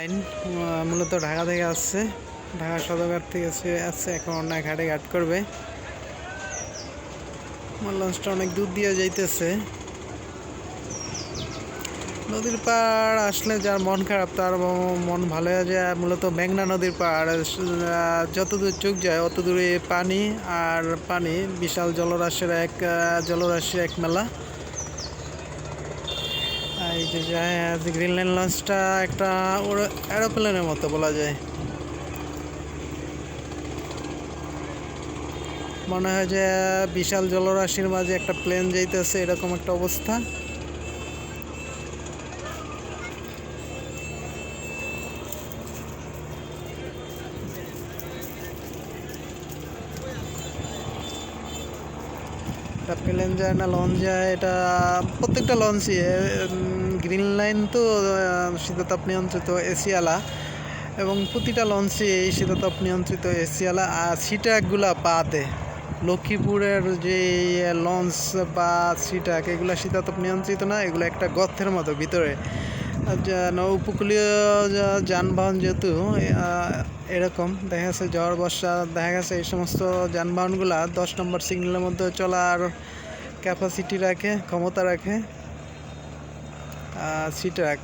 Line মূলত ঢাকা থেকে আসছে। ঢাকা সদরঘাট থেকে আসছে, এখন অন্য ঘাটে ঘাট করবে। আমার লঞ্চটা অনেক দূর দিয়ে যাইতেছে। নদীর পাড় আসলে যার মন খারাপ, তার মন ভালো হয়ে যায়। মূলত মেঘনা নদীর পাড়। যত দূর চোখ যায় অত দূরে পানি, আর পানি বিশাল জলরাশির এক জলরাশির এক মেলা। গ্রিনল্যান্ড লঞ্চটা একটা অ্যারোপ্লেনের মতো বলা যায়। মনে হয় যে বিশাল জলরাশির মাঝে একটা প্লেন যাইতেছে, এরকম একটা অবস্থা। এটা প্লেন যায় না লঞ্চ যায়, এটা প্রত্যেকটা লঞ্চই গ্রিন লাইন তো শীততাপ নিয়ন্ত্রিত এসিয়ালা। এবং প্রতিটা লঞ্চে এই শীততাপ নিয়ন্ত্রিত এসিয়ালা। আর সিটাকগুলা বাদে। লক্ষ্মীপুরের যে লঞ্চ বা সিটাক এগুলো শীতাতপ নিয়ন্ত্রিত না, এগুলো একটা গর্তের মতো ভিতরে। উপকূলীয় যানবাহন যেহেতু এরকম, দেখা যাচ্ছে ঝড়, বর্ষা, দেখা গেছে এই সমস্ত যানবাহনগুলা দশ নম্বর সিগন্যালের মধ্যে চলার ক্যাপাসিটি রাখে, ক্ষমতা রাখে। সিট্রাক